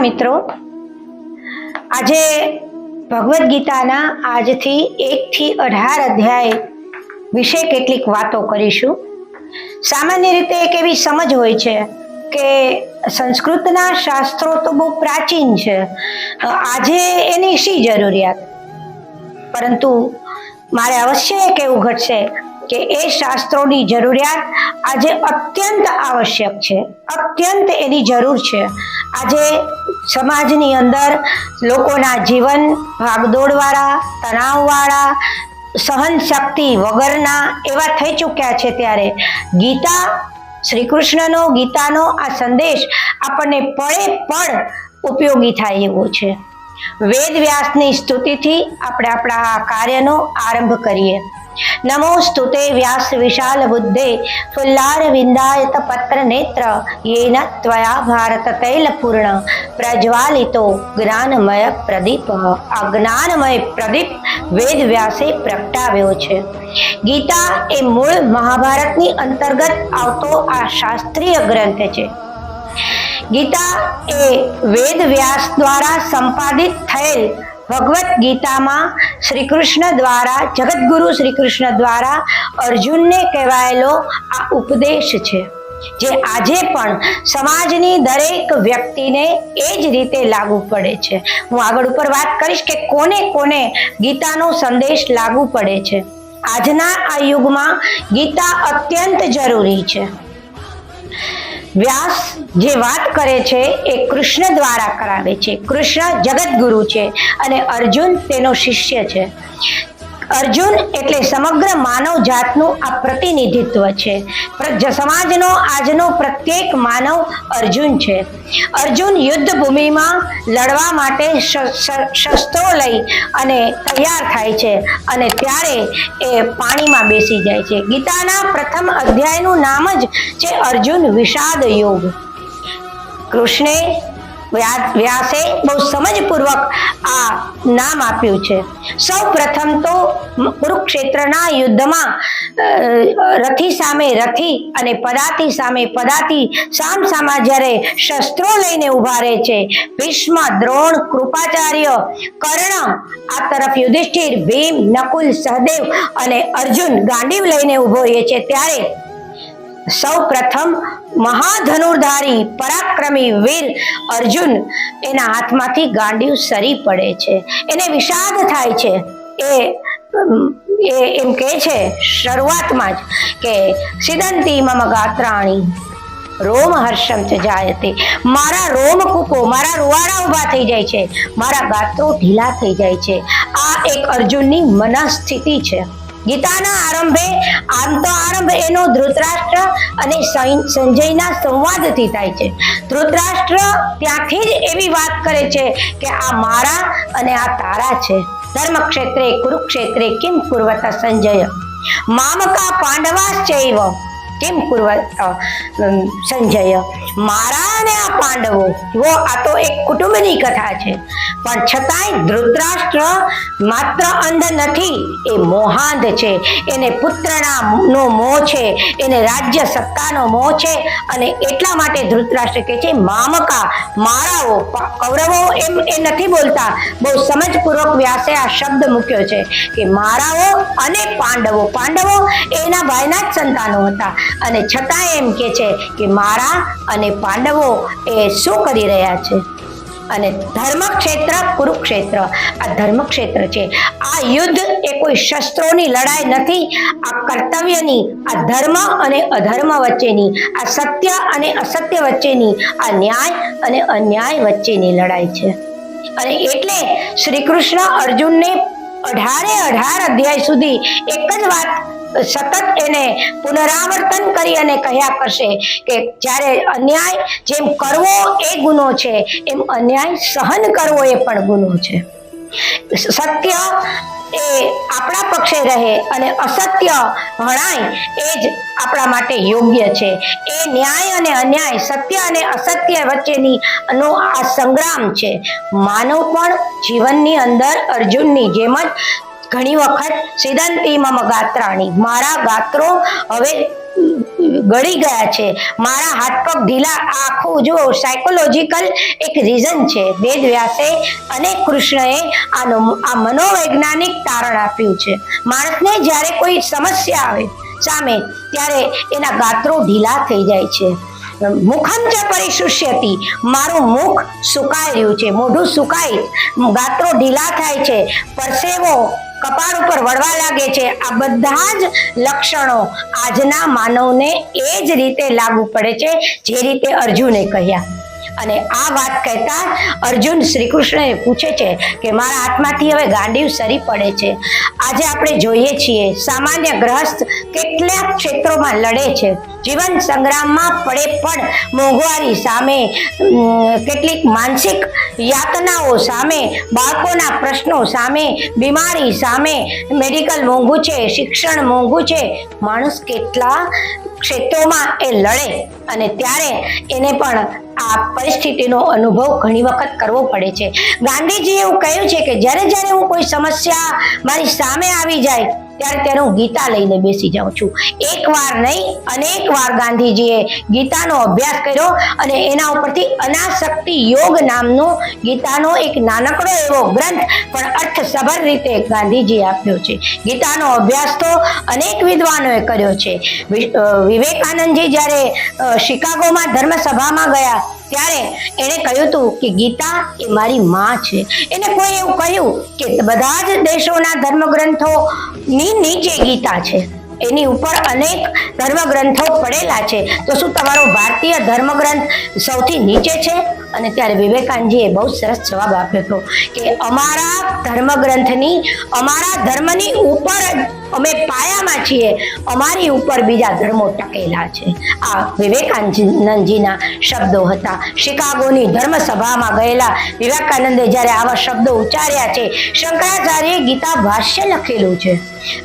મિત્રો. આજે ભગવદ્ ગીતાના આજથી એકથી અઢાર અધ્યાય વિશે કેટલીક વાતો કરીશું. સામાન્ય રીતે એક એવી સમજ હોય છે કે સંસ્કૃતના શાસ્ત્રો તો બહુ પ્રાચીન છે. આજે એની શી જરૂરિયાત? પરંતુ મારે અવશ્ય એ કહેવું ઘટશે કે એ શાસ્ત્રોની જરૂરિયાત આજે અત્યંત આવશ્યક છે. અત્યંત એની જરૂર છે. આજે સમાજની અંદર લોકોના જીવન ભાગદોડવાળા તણાવવાળા સહન શક્તિ વગરના એવા થઈ ચૂક્યા છે ત્યારે. ગીતા શ્રી કૃષ્ણનો ગીતાનો આ સંદેશ આપણને પળે પળ ઉપયોગી થાય એવો છે. વેદ વ્યાસની સ્તુતિથી આપણે આપણા આ કાર્યનો આરંભ કરીએ. નમો સ્તુતે વ્યાસ વિશાલ બુદ્ધે ફુલ્લાર વિંદાયત પત્ર નેત્ર યેન ત્વયા ભારત તૈલ પૂર્ણ પ્રજ્વાલિતો જ્ઞાનમય પ્રદીપ આ પ્રદીપ વેદ વ્યાસે પ્રગટાવ્યો છે ગીતા એ મૂળ મહાભારતની અંતર્ગત આવતો આ શાસ્ત્રીય ગ્રંથ છે। ગીતા એ વેદ વ્યાસ દ્વારા સંપાદિત થયેલ ભગવત ગીતામાં શ્રી કૃષ્ણ દ્વારા જગતગુરુ શ્રી કૃષ્ણ દ્વારા અર્જુનને કહેવાયેલો આ ઉપદેશ છે, જે આજે પણ સમાજની દરેક વ્યક્તિને એ જ રીતે લાગુ પડે છે. હું આગળ ઉપર વાત કરીશ કે કોને કોને ગીતાનો સંદેશ લાગુ પડે છે. આજના આ યુગમાં ગીતા અત્યંત જરૂરી છે. વ્યાસ જે વાત કરે છે એ કૃષ્ણ દ્વારા કરાવે છે. કૃષ્ણ જગતગુરુ છે અને અર્જુન તેનો શિષ્ય છે. અર્જુન એટલે સમગ્ર માનવ જાતનું આ પ્રતિનિધિત્વ છે. સમાજનો આજનો પ્રત્યેક માનવ અર્જુન છે. અર્જુન યુદ્ધ ભૂમિમાં લડવા માટે શસ્ત્રો લઈ અને તૈયાર થાય છે અને ત્યારે એ પાણીમાં બેસી જાય છે. ગીતાના પ્રથમ અધ્યાયનું નામ જ છે અર્જુન વિષાદ યોગ કૃષ્ણે વ્યાસે બહુ સમજપૂર્વક આ નામ આપ્યું છે. સૌ પ્રથમ તો કુરુક્ષેત્રના યુદ્ધમાં રથી સામે રથી અને પદાતી સામે પદાતી સામ સામા જ્યારે શસ્ત્રો લઈને ઊભા રહે છે, ભીષ્મ, દ્રોણ, કૃપાચાર્ય, કર્ણ, આ તરફ યુધિષ્ઠિર, ભીમ, નકુલ, સહદેવ અને અર્જુન ગાંડીવ લઈને ઊભો રહે છે. ત્યારે સૌ પ્રથમ મહાધનુર્ધારી પરાક્રમી વીર અર્જુન એના હાથમાંથી ગાંડિયું સરી પડે છે. એને વિષાદ થાય છે. એ એ એમ કહે છે શરૂઆતમાં જ કે, સિદંતી મમ ગાત્રાણી, રોમ હર્ષમ ચ જાયતે. મારા રોમ કુકો મારા રૂવાડા ઊભા થઈ જાય છે. મારા ગાત્રો ઢીલા થઈ જાય છે. આ એક અર્જુનની મનસ્થિતિ છે. ગીતાના આરંભે, આમ તો આરંભ એનો ધૃતરાષ્ટ્ર અને સંજયના સંવાદથી થાય છે. ધૃતરાષ્ટ્ર ત્યાંથી જ એવી વાત કરે છે કે આ મારા અને આ તારા છે. ધર્મક્ષેત્રે, કુરુક્ષેત્રે કિમ પૂર્વતા સંજય? મામકા પાંડવાશ્ચૈવ? કેમ પૂર્વ સંજય? મારા અને આ પાંડવો. જુઓ આ તો એક કુટુંબની કથા છે. પણ છતાંય ધૃતરાષ્ટ્ર માત્ર અંધ નથી, એ મોહાંધ છે. એને પુત્રના નો મોહ છે, એને રાજ્ય સત્તાનો મોહ છે, અને એટલા માટે ધૃતરાષ્ટ્ર કહે છે, મામકા, મારાઓ કૌરવો એમ એ નથી બોલતા. બહુ સમજપૂર્વક વ્યાસે આ શબ્દ મૂક્યો છે કે મારાઓ અને પાંડવો પાંડવો એના ભાઈના જ સંતાનો હતા. અને છતાં એમ કે છે કે મારા અને પાંડવો એ શું કરી રહ્યા છે? અને ધર્મક્ષેત્ર, કુરુક્ષેત્ર, આ ધર્મક્ષેત્ર છે. આ યુદ્ધ એ કોઈ શસ્ત્રોની લડાઈ નથી, આ કર્તવ્યની, આ ધર્મ અને અધર્મ વચ્ચેની, આ સત્ય અને અસત્ય વચ્ચેની, આ ન્યાય અને અન્યાય વચ્ચેની લડાઈ છે. અને એટલે શ્રી કૃષ્ણ અર્જુનને અઢારે અઢાર અધ્યાય સુધી એક જ વાત સતત એને પુનરાવર્તન કરી અને કહ્યા કરશે કે જ્યારે અન્યાય જેમ કરવો એ ગુનો છે, એમ અન્યાય સહન કરવો એ પણ ગુનો છે. સત્ય એ આપણા પક્ષે રહે અને અસત્ય ભણાય એ જ આપણા માટે યોગ્ય છે. એ ન્યાય અને અન્યાય, સત્ય અને અસત્ય વચ્ચેની નો આ સંગ્રામ છે. માનવ પણ જીવનની અંદર અર્જુનની જેમ જ ઘણી વખત સિદ્ધાંતી મમ ગાત્રાણી, મારા ગાત્રો હવે ગળી ગયા છે. મારા હાથ પગ ઢીલા, આખું જો સાયકોલોજીકલ એક રીઝન છે. વેદ વ્યાસે અને કૃષ્ણએ આનો, આ મનોવૈજ્ઞાનિક તારણ આપ્યું છે. માણસને જ્યારે કોઈ સમસ્યા આવે સામે, ત્યારે એના ગાત્રો ઢીલા થઈ જાય છે. મુખમ ચ પરિશુષ્યતી, મારું મુખ સુકાઈ રહ્યું છે. મોઢું સુકાઈ, ગાત્રો ઢીલા થાય છે. પરસેવો કપાળ ઉપર વળવા લાગે છે. આ બધા જ લક્ષણો આજના માનવને એ જ રીતે લાગુ પડે છે, જે રીતે અર્જુને કહ્યા. અને આ વાત કહેતા અર્જુન શ્રી કૃષ્ણએ પૂછે છે કે મારા હાથમાંથી હવે ગાંડીવ સરી પડે છે. આજે આપણે જોઈએ છીએ, સામાન્ય ગ્રહસ્થ કેટલાક ક્ષેત્રોમાં લડે છે. જીવન સંગ્રામમાં પડે પણ મોંઘવારી સામે કેટલીક માનસિક યાતનાઓ સામે, બાળકોના પ્રશ્નો સામે, બીમારી સામે, મેડિકલ મોંઘું છે, શિક્ષણ મોંઘું છે. માણસ કેટલા ક્ષેત્રોમાં એ લડે અને ત્યારે એને પણ આ પરિસ્થિતિનો અનુભવ ઘણી વખત કરવો પડે છે. ગાંધીજીએ એવું કહ્યું છે કે જ્યારે જ્યારે હું કોઈ સમસ્યા મારી સામે આવી જાય ત્યારે ત્યારે હું ગીતા લઈને બેસી જાઉં છું. એક વાર નહીં, અનેક વાર ગાંધીજીએ ગીતાનો અભ્યાસ કર્યો અને એના ઉપરથી અનાશક્તિ યોગ નામનો ગીતાનો એક નાનકડો એવો ગ્રંથ પણ અર્થસભર રીતે ગાંધીજીએ આપ્યો છે. ગીતાનો અભ્યાસ તો અનેક વિદ્વાનોએ કર્યો છે. વિવેકાનંદજી જ્યારે શિકાગોમાં ધર્મસભામાં ગયા ત્યારે એણે કહ્યું હતું કે ગીતા એ મારી માં છે. એને કોઈ એવું કહ્યું કે બધા જ દેશોના ધર્મગ્રંથોની નીચે ગીતા છે. એની ઉપર અનેક ધર્મગ્રંથો પડેલા છે. તો શું તમારો ભારતીય ધર્મગ્રંથ સૌથી નીચે છે? અને ત્યારે વિવેકાનંદજીએ બહુ સરસ જવાબ આપ્યો હતો કે અમારા ધર્મગ્રંથની, અમારા ધર્મની ઉપર અમે પાયામાં છીએ, અમારી ઉપર બીજા ધર્મો ટકેલા છે. આ વિવેકાનંદજીના શબ્દો હતા. શિકાગોની ધર્મસભામાં ગયેલા વિવેકાનંદે જ્યારે આવા શબ્દો ઉચ્ચાર્યા છે, શંકરાચાર્યએ ગીતા ભાષ્ય લખેલું છે.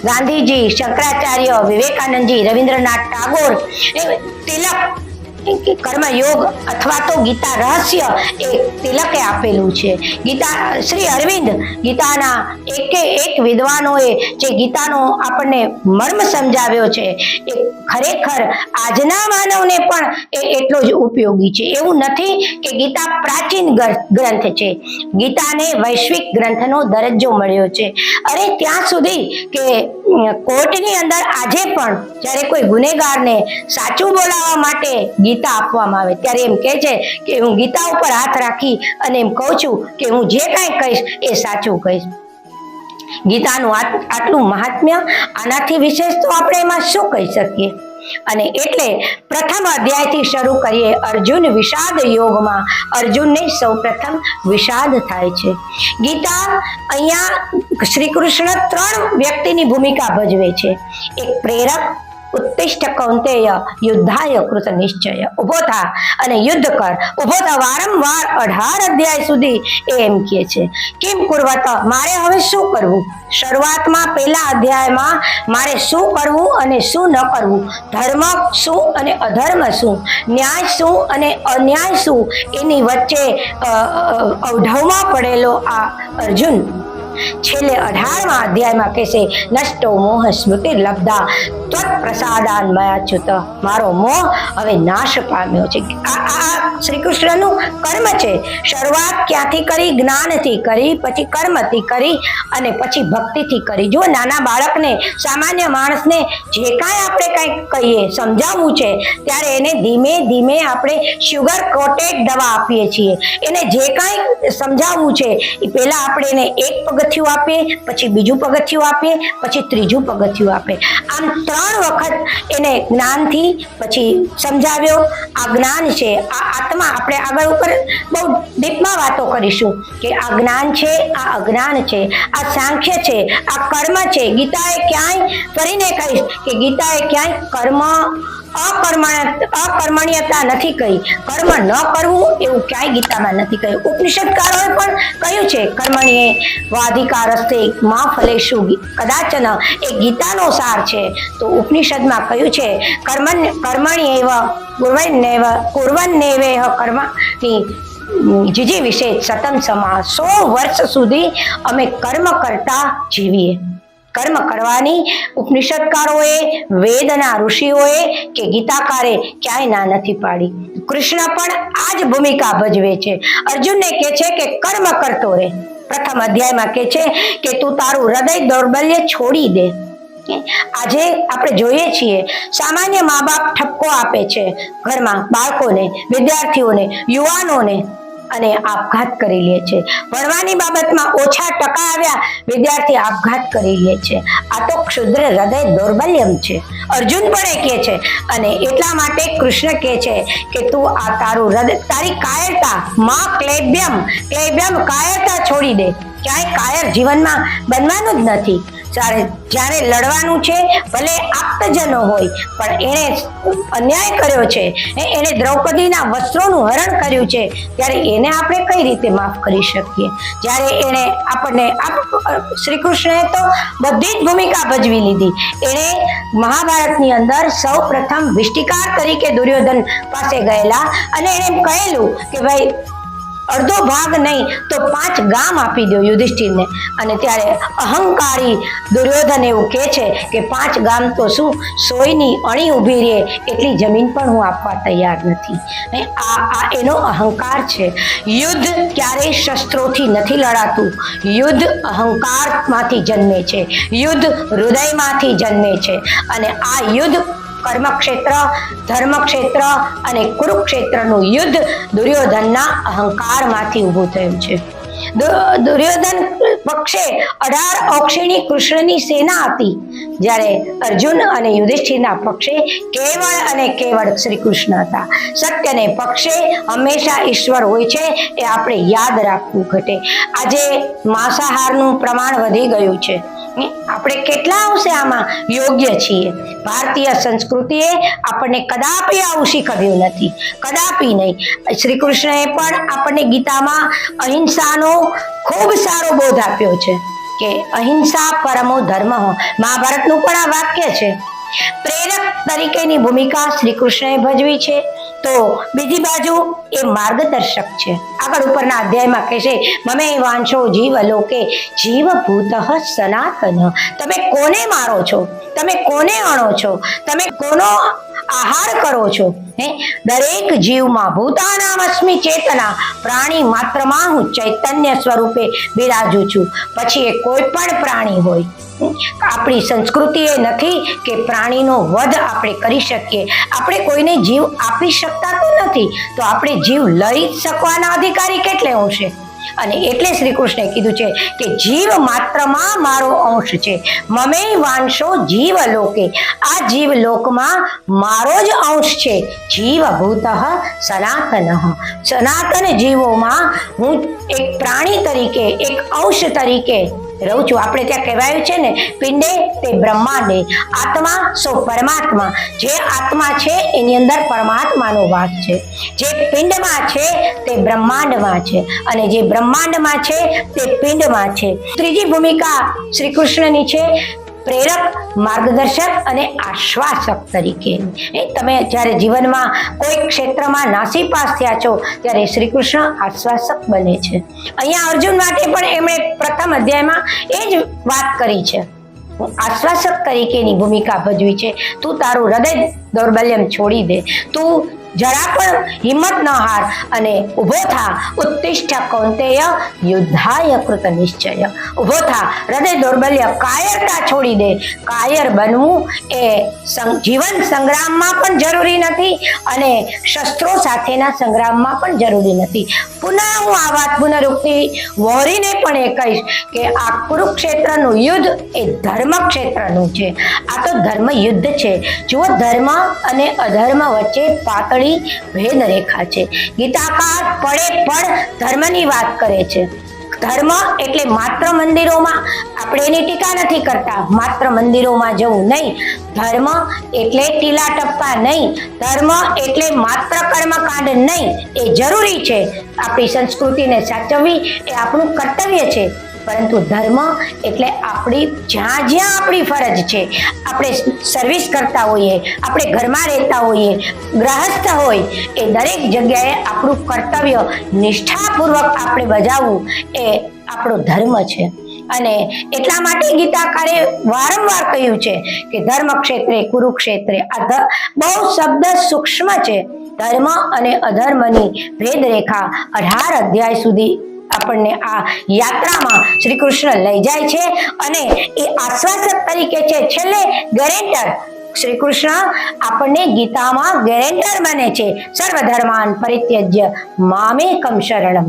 ગાંધીજી, શંકરાચાર્ય, વિવેકાનંદજી, રવિન્દ્રનાથ ટાગોર તિલક કે કર્મયોગ અથવા તો ગીતા રહસ્ય એ તિલકે આપેલું છે. ગીતા શ્રી અરવિંદ ગીતાના એકે એક વિદ્વાનોએ જે ગીતાનો આપણને મર્મ સમજાવ્યો છે એ ખરેખર આજના માનવને પણ એ એટલો જ ઉપયોગી છે. એવું નથી કે ગીતા પ્રાચીન ગ્રંથ છે. ગીતાને વૈશ્વિક ગ્રંથનો દરજ્જો મળ્યો છે. અરે ત્યાં સુધી કે કોર્ટની અંદર આજે પણ જ્યારે કોઈ ગુનેગારને સાચું બોલાવવા માટે ગીતા આપવામાં આવે. ત્યારે એમ કહે છે કે હું ગીતા ઉપર હાથ રાખી અને એમ કહું છું કે હું જે કાંઈ કહીશ એ સાચું કહીશ. ગીતાનું આટલું મહાત્મ્ય આનાથી વિશેષ તો આપણે એમાં શું કહી શકીએ? અને એટલે પ્રથમ અધ્યાયથી શરૂ કરીએ અર્જુન વિષાદ યોગમાં. અર્જુનને સૌ પ્રથમ વિષાદ થાય છે. ગીતા અહીંયા શ્રી કૃષ્ણ ત્રણ વ્યક્તિની ભૂમિકા ભજવે છે. એક પ્રેરક ઉત્તિષ્ઠ કૌંતેય યુદ્ધાય કૃત નિશ્ચય. ઊભો થા અને યુદ્ધ કર. ઊભો થા વારંવાર અઢાર અધ્યાય સુધી એ એમ કહે છે. કેમ કુર્વત? મારે હવે શું કરવું? શરૂઆતમાં પહેલા અધ્યાયમાં મારે શું કરવું અને શું ન કરવું? ધર્મ શું અને અધર્મ શું? ન્યાય શું અને અન્યાય શું? એની વચ્ચે અવઢવમાં પડેલો આ અર્જુન છેલ્લે અઢારમા અધ્યાયમાં કહેશે નષ્ટો મોહ સ્મૃતિ લબ્ધા, ત્વત પ્રસાદાન મયાચ્યુત મારો મોહ હવે નાશ પામ્યો છે. આ શ્રી કૃષ્ણનું કર્મ છે. શરૂઆત ક્યાંથી કરી? જ્ઞાનથી કરી, પછી કર્મથી કરી અને પછી ભક્તિથી કરી. જો નાના બાળકને, સામાન્ય માણસને જે કાંઈ આપણે કંઈક કહીએ, સમજાવવું છે, ત્યારે એને ધીમે ધીમે આપણે શુગર કોટેડ દવા આપીએ છીએ. એને જે કાંઈ સમજાવવું છે, એ પહેલાં આપણે એને એક પગથિયું આપે, પછી બીજું પગથિયું આપે, પછી ત્રીજું પગથિયું આપે. આમ ત્રણ વખત એને જ્ઞાનથી પછી સમજાવ્યો. આ જ્ઞાન છે, આ આત્મા આપણે આગળ ઉપર બહુ ડીપમાં વાતો કરીશું કે આ જ્ઞાન છે, આ અજ્ઞાન છે, આ સાંખ્ય છે, આ કર્મ છે. ગીતાએ ક્યાંય ફરીને કહીશ કે ગીતાએ ક્યાંય કર્મ અકર્મણ્યતા નથી કહી. કર્મ ન કરવું એવું ક્યાંય ગીતામાં નથી કહ્યું. ઉપનિષદકારોએ પણ કહ્યું છે કર્મણીએ વાધિકારસ્તે માં ફલેશુ કદાચન એ ગીતાનો સાર છે. તો ઉપનિષદમાં કહ્યું છે કર્મણ કર્મણ્યેવ કુર્વન્નેવ કુર્વન્નેવેહ કર્મની જીજી વિશે સતમ સમા સો વર્ષ સુધી અમે કર્મ કરતા જીવીએ. કર્મ કરવાની ઉપનિષદકારોએ, વેદના ઋષિઓએ કે ગીતાકારે ક્યાંય ના નથી પાડી. કૃષ્ણ પણ આ જ ભૂમિકા ભજવે છે. અર્જુનને કહે છે કે કર્મ કરતો રહે. પ્રથમ અધ્યાયમાં કહે છે કે તું તારું હૃદય દૌર્બલ્ય છોડી દે. આજે આપણે જોઈએ છીએ, સામાન્ય મા બાપ ઠપકો આપે છે. ઘરમાં બાળકોને, વિદ્યાર્થીઓને, યુવાનોને અને આપઘાત કરી લે છે. ભણવાની બાબતમાં ઓછા ટકા આવ્યા, વિદ્યાર્થી આપઘાત કરી લે છે. આ તો ક્ષુદ્ર હૃદય દૌર્બલ્યમ છે. અર્જુન પણ એ કહે છે. અને એટલા માટે કૃષ્ણ કહે છે કે તું આ તારું હૃદય, તારી કાયરતા, માં ક્લેબ્યમ ક્લેબ્યમ કાયરતા છોડી દે. ક્યાંય કાયર જીવનમાં બનવાનું જ નથી. જ્યારે લડવાનું છે, ભલે આપ્તજનો હોય, પણ એણે અન્યાય કર્યો છે એણે દ્રૌપદીના વસ્ત્રોનું હરણ કર્યું છે, ત્યારે એને આપણે કઈ રીતે માફ કરી શકીએ? જ્યારે એણે આપણને આપ- શ્રી કૃષ્ણએ તો બધી જ ભૂમિકા ભજવી લીધી. એણે મહાભારતની અંદર સૌ પ્રથમ વિષ્ટિકાર તરીકે દુર્યોધન પાસે ગયેલા અને એણે કહેલું કે ભાઈ અડધો ભાગ નહીં, તો પાંચ ગામ આપી દો યુધિષ્ઠિરને. અને ત્યારે અહંકારી દુર્યોધન એવું કહે છે કે પાંચ ગામ તો શું? સોયની અણી ઊભી રહે, એટલી જમીન પણ હું આપવા તૈયાર નથી. આ આ એનો અહંકાર છે. યુદ્ધ ક્યારેય શસ્ત્રોથી નથી લડાતું. યુદ્ધ અહંકારમાંથી જન્મે છે. યુદ્ધ હૃદયમાંથી જન્મે છે. અને આ યુદ્ધ કર્મક્ષેત્ર, ધર્મક્ષેત્ર અને કુરુક્ષેત્રનું યુદ્ધ દુર્યોધનના અહંકારમાંથી ઊભું થયું છે. દુર્યોધન પક્ષે અઢાર અક્ષિણી કૃષ્ણની સેના હતી, જ્યારે અર્જુન અને યુધિષ્ઠિરના પક્ષે કેવળ અને કેવળ શ્રી કૃષ્ણ હતા. સત્યને પક્ષે હંમેશા ઈશ્વર હોય છે એ આપણે યાદ રાખવું ઘટે. આજે માંસાહારનું પ્રમાણ વધી ગયું છે. આપણે કેટલા અંશે આમાં યોગ્ય છીએ? ભારતીય સંસ્કૃતિએ આપણને કદાપી આવું શીખવ્યું નથી. કદાપી નહીં. શ્રી કૃષ્ણએ પણ આપણને ગીતામાં અહિંસાનો ખૂબ સારો બોધ આપ્યો છે કે અહિંસા પરમો ધર્મ મહાભારતનું પણ આ વાક્ય છે. પ્રેરક તરીકેની ભૂમિકા શ્રી કૃષ્ણએ ભજવી છે. તો બીજી બાજુ એ માર્ગદર્શક છે. આગળ ઉપરના અધ્યાયમાં કહેશે, મમે વાંચો જીવ લોકે જીવ ભૂત સનાતન. તમે કોને મારો છો? તમે કોને અણો છો? તમે કોનો આહાર કરો છો, હે? દરેક જીવમાં ભૂતાનામ અસ્મિ ચેતના, પ્રાણી માત્રમાં હું ચૈતન્ય સ્વરૂપે બિરાજું છું. પછી એ કોઈ પણ પ્રાણી હોય આપણી સંસ્કૃતિ એ નથી કે પ્રાણીનો વધ આપણે કરી શકીએ. આપણે કોઈને જીવ આપી શકતા તો નથી, તો આપણે જીવ લઈ શકવાના અધિકારી કેટલે અંશે અને એટલે શ્રી કૃષ્ણે કીધું છે કે જીવ માત્રમાં મારો અંશ છે. મમે વાંશો જીવ લોકે આ જીવ લોકમાં મારો જ અંશ છે. જીવ ભૂત સનાતન. સનાતન જીવોમાં હું એક પ્રાણી તરીકે, એક અંશ તરીકે રહું છું. આપણે ત્યાં કહેવાયું છે ને, પિંડે તે બ્રહ્માંડે. આત્મા સો પરમાત્મા. જે આત્મા છે, એની અંદર પરમાત્માનો વાસ છે. જે પિંડમાં છે, તે બ્રહ્માંડમાં છે. અને જે બ્રહ્માંડમાં છે, તે પિંડમાં છે. ત્રીજી ભૂમિકા શ્રી કૃષ્ણની છે. પ્રેરક, માર્ગદર્શક અને આશ્વાસક તરીકે. તમે જ્યારે જીવનમાં કોઈ ક્ષેત્રમાં નાસીપાસ થયા છો, ત્યારે શ્રી કૃષ્ણ આશ્વાસક બને છે. અહીંયા અર્જુન માટે પણ એમણે પ્રથમ અધ્યાયમાં એ જ વાત કરી છે. આશ્વાસક તરીકેની ભૂમિકા ભજવી છે. તું તારું હૃદય દૌર્બલ્યમ છોડી દે. તું જરા પણ હિંમત ન હાર અને ઊભો થા ઉત્તિષ્ઠ કૌંતેય યુદ્ધાય કૃત નિશ્ચય. ઊભો થા, હૃદય દૌર્બલ્ય કાયરતા છોડી દે. કાયર બનવું એ જીવન સંગ્રામમાં પણ જરૂરી નથી અને શસ્ત્રો સાથેના સંગ્રામમાં પણ જરૂરી નથી. પુનઃ હું આ વાત પુનરુક્તિ વોરીને પણ એ કહીશ કે આ કુરુક્ષેત્રનું યુદ્ધ એ ધર્મ ક્ષેત્રનું છે. આ તો ધર્મ યુદ્ધ છે. જુઓ ધર્મ અને અધર્મ વચ્ચે પાતળી ભેદ રેખા છે. ગીતાકાર પડે પણ ધર્મની વાત કરે છે. ધર્મ એટલે માત્ર મંદિરોમાં આપણે એની ટીકા નથી કરતા. માત્ર મંદિરોમાં જવું નહીં. ધર્મ એટલે ટીલા ટપ્પા નહીં. ધર્મ એટલે માત્ર કર્મકાંડ નહીં. એ જરૂરી છે. આપણી સંસ્કૃતિને સાચવવી એ આપણું કર્તવ્ય છે. પરંતુ ધર્મ એટલે આપણી, જ્યાં જ્યાં આપણી ફરજ છે, આપણે સર્વિસ કરતા હોઈએ, આપણે ઘરમાં રહેતા હોઈએ, ગ્રહસ્થ હોય, એ દરેક જગ્યાએ આપણું કર્તવ્ય નિષ્ઠાપૂર્વક આપણે બજાવવું એ આપણો ધર્મ છે. અને એટલા માટે ગીતાકારે વારંવાર કહ્યું છે કે ધર્મ ક્ષેત્રે, કુરુક્ષેત્રે આ બહુ શબ્દ સૂક્ષ્મ છે. ધર્મ અને અધર્મની ભેદરેખા અઢાર અધ્યાય સુધી આપણને આ યાત્રામાં શ્રી કૃષ્ણ લઈ જાય છે અને એ આશ્વાસક તરીકે છેલ્લે ગેરેન્ટર શ્રી કૃષ્ણ આપણને ગીતામાં ગેરેન્ટર બને છે. સર્વધર્માન પરિત્યજ્ય મામેકમ શરણમ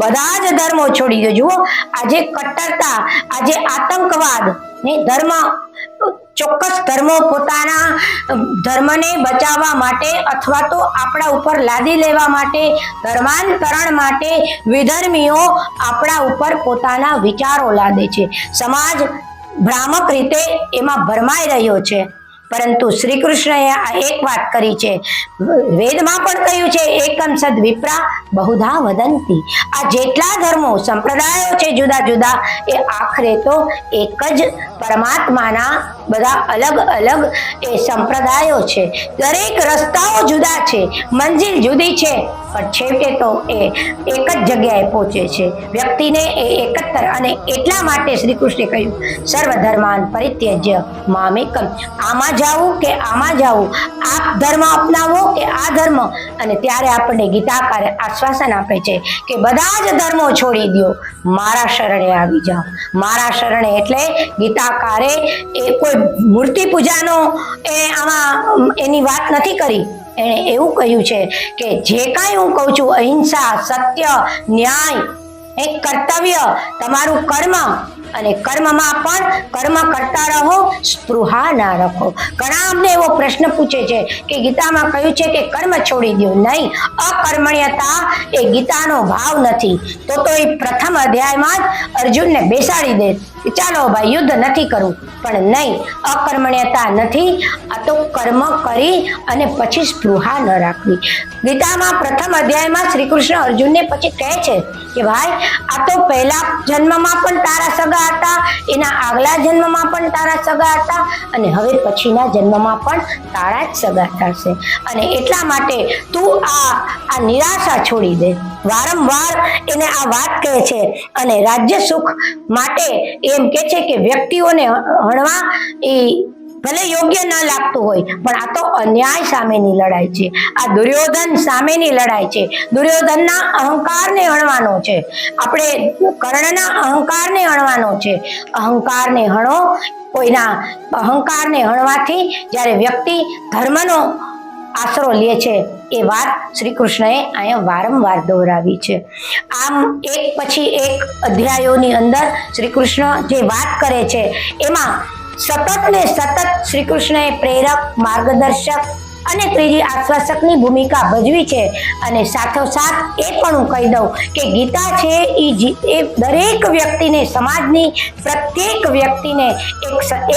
બધા જ ધર્મો છોડી દો જુઓ. આજે કટ્ટરતા, આજે આતંકવાદ ને ધર્મ ચોક્કસ ધર્મો પોતાના ધર્મને બચાવવા માટે અથવા તો આપણા ઉપર લાદી લેવા માટે, ધર્માંતરણ માટે વિધર્મીઓ આપણા ઉપર પોતાના વિચારો લાદે છે. સમાજ ભ્રામક રીતે એમાં ભરમાઈ રહ્યો છે. પરંતુ શ્રી કૃષ્ણએ આ એક વાત કરી છે. વેદમાં પણ કહ્યું છે, એકમ સદ વિપ્રા બહુધા વદંતી. આ જેટલા ધર્મો સંપ્રદાયો છે જુદા જુદા, એ આખરે તો એક જ પરમાત્માના બધા અલગ અલગ એ સંપ્રદાયો છે. દરેક રસ્તાઓ જુદા છે, મંજિલ જુદી છે. પણ છેવટે તો એ એક જ જગ્યાએ પહોંચે છે. વ્યક્તિને એ એકત્ર અને એટલા માટે શ્રી કૃષ્ણે કહ્યું, સર્વધર્માન પરિત્યજ્ય મામેકમ. આમાં જાવું કે આમાં જાવું આ ધર્મ અપનાવો કે આ ધર્મ? અને ત્યારે આપણને ગીતાકારે આશ્વાસન આપે છે કે બધા જ ધર્મો છોડી દો મારા શરણે આવી જાઓ. મારા શરણે એટલે ગીતાકારે એ કોઈ મૂર્તિ પૂજાનો એ આમાં એની વાત નથી કરી. એણે એવું કહ્યું છે કે જે કાંઈ હું કહું છું, અહિંસા, સત્ય, ન્યાય એ કર્તવ્ય તમારું કર્મ અને કર્મમાં પણ કર્મ કરતા રહો, સ્પૃહા ના રાખો. ઘણા અમને એવો પ્રશ્ન પૂછે છે કે ગીતામાં કહ્યું છે કે કર્મ છોડી દો નહીં, અકર્મણ્યતા એ ગીતાનો ભાવ નથી. તો તો એ પ્રથમ અધ્યાયમાં જ અર્જુનને બેસાડી દે. કે ચાલો ભાઈ યુદ્ધ નથી કરવું પણ નહીં, અકર્મણ્યતા નથી, આ તો કર્મ કરી અને પછી સ્પૃહા ન રાખવી. ગીતામાં પ્રથમ અધ્યાયમાં શ્રી કૃષ્ણ અર્જુનને પછી કહે છે કે ભાઈ, આ તો પહેલા જન્મમાં પણ તારા સગા હતા, એના આગલા જન્મમાં પણ તારા સગા હતા, અને હવે પછીના જન્મમાં પણ તારા જ સગા થશે. અને એટલા માટે તું આ આ નિરાશા છોડી દે. વારંવાર એને આ વાત કહે છે અને રાજ્ય સુખ માટે એમ કે છે કે વ્યક્તિઓને હણવા એ ભલે યોગ્ય ન લાગતું હોય, પણ આ તો અન્યાય સામેની લડાઈ છે. આ દુર્યોધન સામેની લડાઈ છે. દુર્યોધનના અહંકારને હણવાનો છે. આપણે કર્ણના અહંકારને હણવાનો છે. અહંકારને હણો, કોઈના અહંકારને હણવાથી જ્યારે વ્યક્તિ ધર્મનો આશરો લે છે. એ વાત શ્રી કૃષ્ણએ અહીંયા વારંવાર દોહરાવી છે. આમ એક પછી એક અધ્યાયોની અંદર શ્રી કૃષ્ણ જે વાત કરે છે, એમાં સતત ને સતત શ્રી કૃષ્ણએ પ્રેરક, માર્ગદર્શક અને ત્રીજી આશ્વાસકની ભૂમિકા ભજવી છે. અને સાથોસાથ એ પણ હું કહી દઉં કે ગીતા છે એ દરેક વ્યક્તિને, સમાજની પ્રત્યેક વ્યક્તિને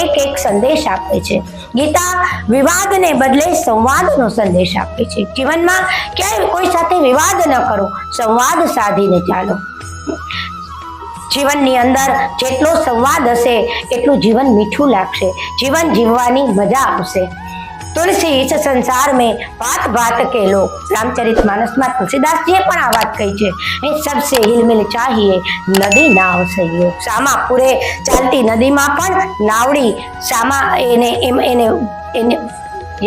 એક એક સંદેશ આપે છે. ગીતા વિવાદને બદલે સંવાદનો સંદેશ આપે છે. જીવનમાં ક્યાંય કોઈ સાથે વિવાદ ન કરો, સંવાદ સાધીને ચાલો. જીવનની અંદર જેટલો સંવાદ હશે, એટલું જીવન મીઠું લાગશે. જીવન જીવવાની મજા આવશે. તુલસી ઈચ્છ સંસાર મેં વાત વાત કે લો રામચરિત માનસમાં તુલસીદાસજીએ પણ આ વાત કહી છે. એ સબસે હિલમિલ ચાહીએ, નદી નાવ સહયોગ સામા પૂરે ચાલતી નદીમાં પણ નાવડી સામા એને એમ એને એને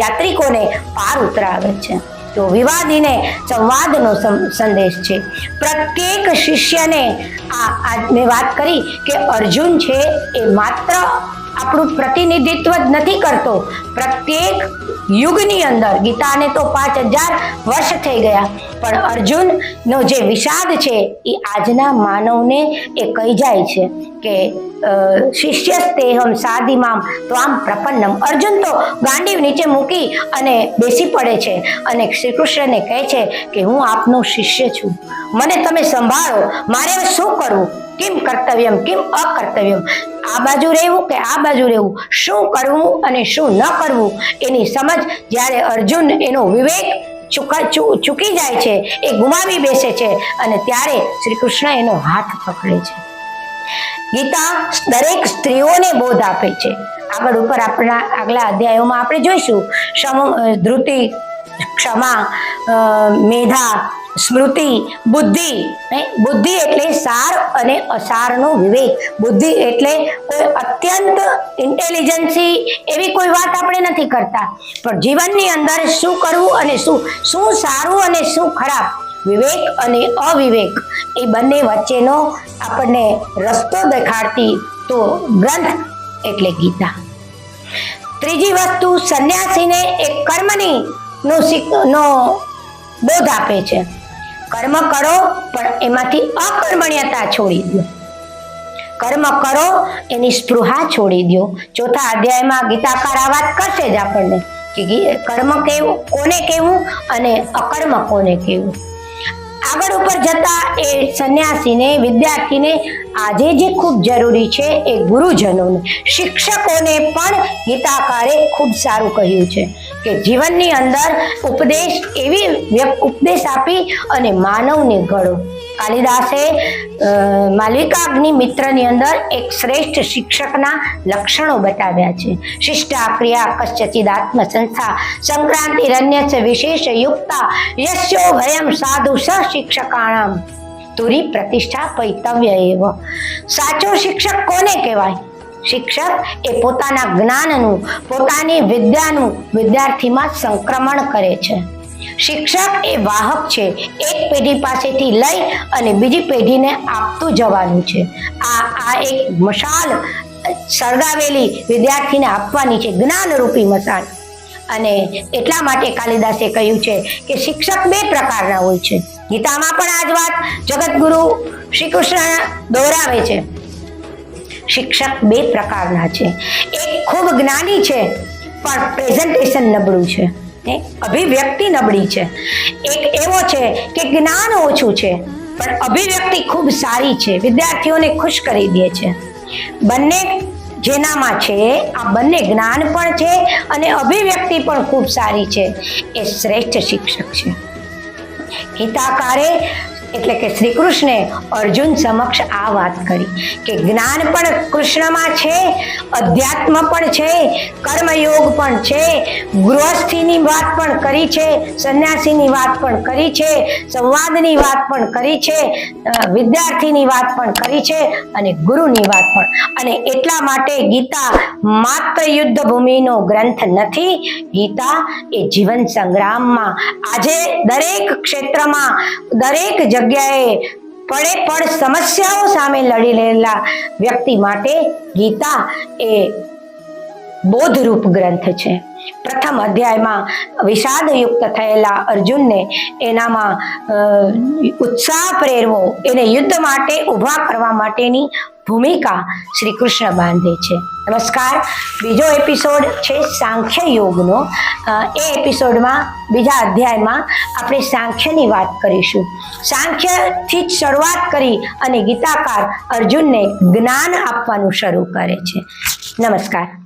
યાત્રિકોને પાર ઉતરાવે છે. તો વિવાદીને સંવાદનો સંદેશ છે. પ્રત્યેક શિષ્યને આ મેં વાત કરી કે અર્જુન છે એ માત્ર આપણું પ્રતિનિધિત્વ જ નથી કરતો. પ્રત્યેક યુગની અંદર ગીતાને તો પાંચ હજાર વર્ષ થઈ ગયા. પણ અર્જુનનો જે વિષાદ છે એ આજના માનવને એ કહી જાય છે કે શિષ્ય શિષ્યસ્તેહમ સાદિમામ તો આમ પ્રપન્નમ. અર્જુન તો ગાંડીવ નીચે મૂકી અને બેસી પડે છે અને શ્રી કૃષ્ણને કહે છે કે હું આપનો શિષ્ય છું. મને તમે સંભાળો, મારે શું કરવું? કેમ કર્તવ્યમ, કેમ અકર્તવ્યમ? આ બાજુ રહેવું કે આ બાજુ રહેવું? શું કરવું અને શું ન કરવું? એની સમજ જ્યારે અર્જુન એનો વિવેક ચૂકા જાય છે, એ ગુમાવી બેસે છે અને ત્યારે શ્રી કૃષ્ણ એનો હાથ પકડે છે. ગીતા દરેક સ્ત્રીઓને બોધ આપે છે. આગળ ઉપર આપણા આગલા અધ્યાયોમાં આપણે જોઈશું. ધ્રુતિ ક્ષમા મેધા સ્મૃતિ, બુદ્ધિ બુદ્ધિ એટલે સાર અને અસારનો વિવેક. બુદ્ધિ એટલે કોઈ અત્યંત ઇન્ટેલિજન્સી એવી કોઈ વાત આપણે નથી કરતા. પણ જીવનની અંદર શું કરવું અને શું શું સારું અને શું ખરાબ? વિવેક અને અવિવેક. એ બંને વચ્ચેનો આપણને રસ્તો દેખાડતી તો ગ્રંથ એટલે ગીતા. ત્રીજી વસ્તુ સંન્યાસીને એક કર્મની નો બોધ આપે છે. કર્મ કરો, પણ એમાંથી અકર્મણ્યતા છોડી દો. કર્મ કરો, એની સ્પૃહા છોડી દો. ચોથા અધ્યાયમાં ગીતાકાર આ વાત કરશે જ આપણને, કે કર્મ કેવું, કોને કેવું અને અકર્મ કોને કેવું. આગળ ઉપર જતા એ સંન્યાસીને, વિદ્યાર્થીને આજે જે ખૂબ જરૂરી છે એ ગુરુજનોને, શિક્ષકોને પણ ગીતાકારે ખૂબ સારું કહ્યું છે કે જીવનની અંદર ઉપદેશ એવી ઉપદેશ આપી અને માનવને ઘડો. કાલિદાસે માલિકાગ્નિ મિત્રની અંદર એક શ્રેષ્ઠ શિક્ષકના લક્ષણો બતાવ્યા છે. શિષ્ટા ક્રિયા કશ્ચિદાત્મ સંસ્થા સંક્રાંતિ રન્યસ્ય વિશેષ, યુક્તા, યશ્યો, ભયમ, સાધુ સ શિક્ષકાણામ તુરી પ્રતિષ્ઠા, પૈતવ્ય એવ. સાચો શિક્ષક કોને કહેવાય? શિક્ષક એ પોતાના જ્ઞાનનું, પોતાની વિદ્યાનું વિદ્યાર્થીમાં સંક્રમણ કરે છે. શિક્ષક એ વાહક છે. એક પેઢી પાસેથી લઈ અને બીજી પેઢીને આપતું જવાનું છે. આ આ એક મશાલ સળગાવેલી વિદ્યાર્થીને આપવાની છે જ્ઞાનરૂપી મશાલ. અને એટલા માટે કાલિદાસે કહ્યું છે કે શિક્ષક બે પ્રકારના હોય છે. ગીતામાં પણ આ જ વાત જગતગુરુ શ્રી કૃષ્ણ દોહરાવે છે. શિક્ષક બે પ્રકારના છે. એક ખૂબ જ્ઞાની છે, પણ પ્રેઝન્ટેશન નબળું છે. અભિવ્યક્તિ નબળી છે. એક એવો છે કે જ્ઞાન ઓછું છે, પણ અભિવ્યક્તિ ખૂબ સારી છે. વિદ્યાર્થીઓને ખુશ કરી દે છે. બંને જેનામાં છે, આ બંને જ્ઞાન પણ છે અને અભિવ્યક્તિ પણ ખૂબ સારી છે. એ શ્રેષ્ઠ શિક્ષક છે. ગીતાકારે એટલે કે શ્રી કૃષ્ણે અર્જુન સમક્ષ આ વાત કરી કે જ્ઞાન પણ કૃષ્ણમાં છે, અધ્યાત્મ પણ છે, કર્મયોગ પણ છે, ગૃહસ્થીની વાત પણ કરી છે, સંન્યાસીની વાત પણ કરી છે, સંવાદની વાત પણ કરી છે વિદ્યાર્થીની વાત પણ કરી છે અને ગુરુની વાત પણ. અને એટલા માટે ગીતા માત્ર યુદ્ધ ભૂમિનો ગ્રંથ નથી, ગીતા એ જીવન સંગ્રામમાં. આજે દરેક ક્ષેત્રમાં, દરેક જગ્યાએ પડે પડ સમસ્યાઓ સામે લડી રહેલા વ્યક્તિ માટે ગીતા એ બોધરૂપ ગ્રંથ છે. પ્રથમ અધ્યાયમાં વિષાદયુક્ત થયેલા અર્જુનને એનામાં ઉત્સાહ પ્રેરવો, એને યુદ્ધ માટે, ઊભા કરવા માટેની ભૂમિકા શ્રી કૃષ્ણ બાંધે છે. નમસ્કાર. બીજો એપિસોડ છે સાંખ્ય યોગનો. એ એપિસોડમાં બીજા અધ્યાયમાં આપણે સાંખ્યની વાત કરીશું. સાંખ્યથી જ શરૂઆત કરી અને ગીતાકાર અર્જુનને જ્ઞાન આપવાનું શરૂ કરે છે. નમસ્કાર.